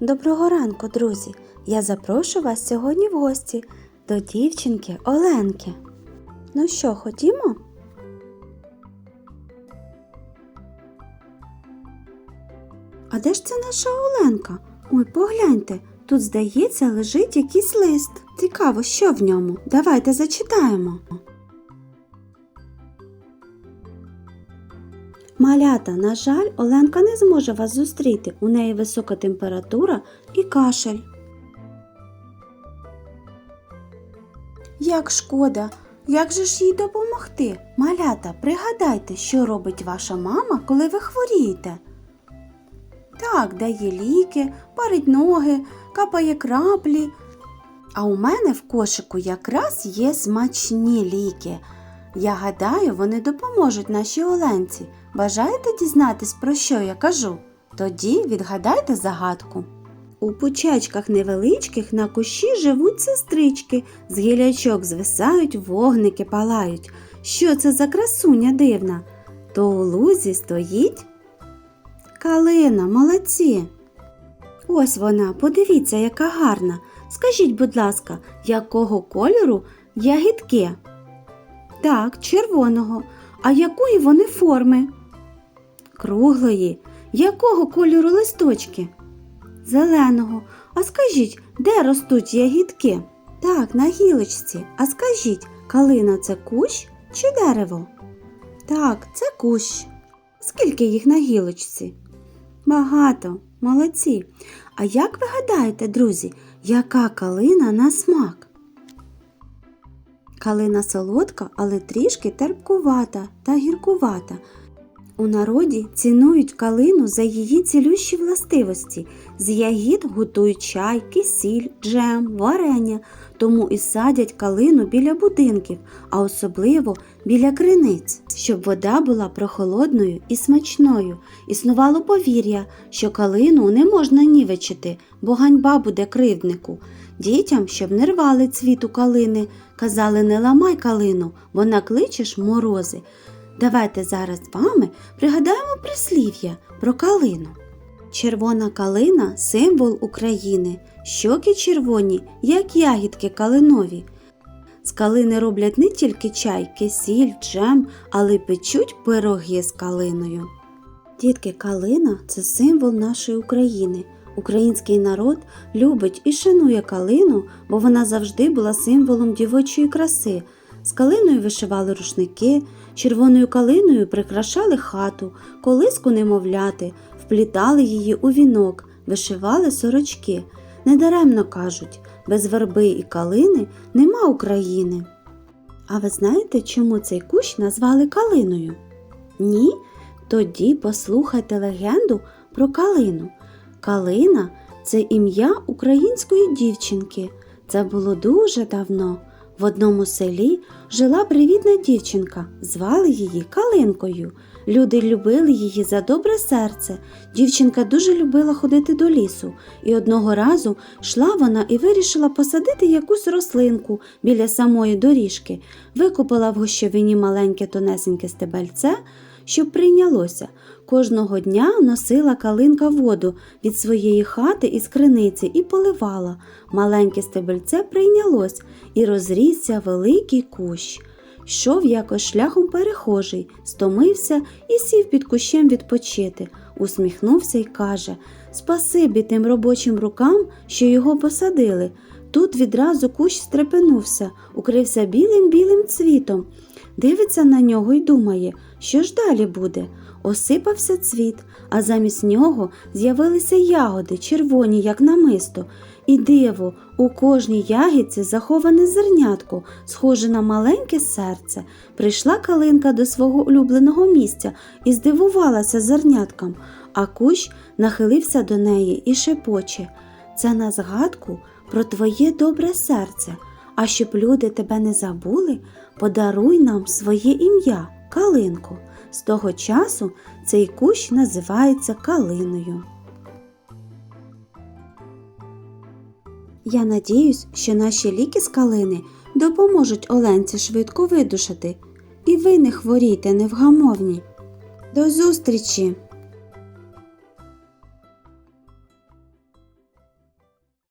Доброго ранку, друзі! Я запрошую вас сьогодні в гості до дівчинки Оленки. Ну що, ходімо? А де ж це наша Оленка? Ой, погляньте, тут, здається, лежить якийсь лист. Цікаво, що в ньому. Давайте зачитаємо. Малята, на жаль, Оленка не зможе вас зустріти. У неї висока температура і кашель. Як шкода, як же ж їй допомогти? Малята, пригадайте, що робить ваша мама, коли ви хворієте. Так, дає ліки, парить ноги, капає краплі. А у мене в кошику якраз є смачні ліки. Я гадаю, вони допоможуть нашій Оленці. Бажаєте дізнатись, про що я кажу? Тоді відгадайте загадку. У пучечках невеличких на кущі живуть сестрички, з гілячок звисають, вогники палають. Що це за красуня дивна? То у лузі стоїть калина, молодці. Ось вона, подивіться, яка гарна. Скажіть, будь ласка, якого кольору ягідки? Так, червоного. А якої вони форми? Круглої. Якого кольору листочки? Зеленого. А скажіть, де ростуть ягідки? Так, на гілочці. А скажіть, калина це кущ чи дерево? Так, це кущ. Скільки їх на гілочці? Багато, молодці. А як ви гадаєте, друзі, яка калина на смак? Калина солодка, але трішки терпкувата та гіркувата. У народі цінують калину за її цілющі властивості. З ягід готують чай, кисіль, джем, варення, тому і садять калину біля будинків, а особливо біля криниць, щоб вода була прохолодною і смачною. Існувало повір'я, що калину не можна нівечити, бо ганьба буде кривднику. Дітям, щоб не рвали цвіту калини, казали не ламай калину, бо накличеш морози. Давайте зараз з вами пригадаємо прислів'я про калину. Червона калина символ України, щоки червоні, як ягідки калинові. З калини роблять не тільки чай, кисіль, джем, але й печуть пироги з калиною. Дітки, калина це символ нашої України. Український народ любить і шанує калину, бо вона завжди була символом дівочої краси. З калиною вишивали рушники, червоною калиною прикрашали хату, колиску немовляти, вплітали її у вінок, вишивали сорочки. Недаремно кажуть, без верби і калини нема України. А ви знаєте, чому цей кущ назвали калиною? Ні? Тоді послухайте легенду про калину. Калина це ім'я української дівчинки. Це було дуже давно. В одному селі жила привітна дівчинка, звали її Калинкою. Люди любили її за добре серце. Дівчинка дуже любила ходити до лісу, і одного разу йшла вона і вирішила посадити якусь рослинку біля самої доріжки, викопала в гощовині маленьке тонесеньке стебельце, щоб прийнялося. Кожного дня носила калинка воду від своєї хати із криниці і поливала. Маленьке стебельце прийнялось і розрісся великий кущ. Йшов якось шляхом перехожий, стомився і сів під кущем відпочити. Усміхнувся й каже Спасибі тим робочим рукам, що його посадили. Тут відразу кущ стрепенувся, укрився білим білим цвітом. Дивиться на нього й думає, що ж далі буде. Осипався цвіт, а замість нього з'явилися ягоди, червоні, як намисто. І диво, у кожній ягідці заховане зернятко, схоже на маленьке серце. Прийшла калинка до свого улюбленого місця і здивувалася зерняткам, а кущ нахилився до неї і шепоче. Це на згадку про твоє добре серце. А щоб люди тебе не забули, подаруй нам своє ім'я, калинко. З того часу цей кущ називається калиною. Я надіюсь, що наші ліки з калини допоможуть Оленці швидко видушати, і ви не хворійте невгамовні. До зустрічі!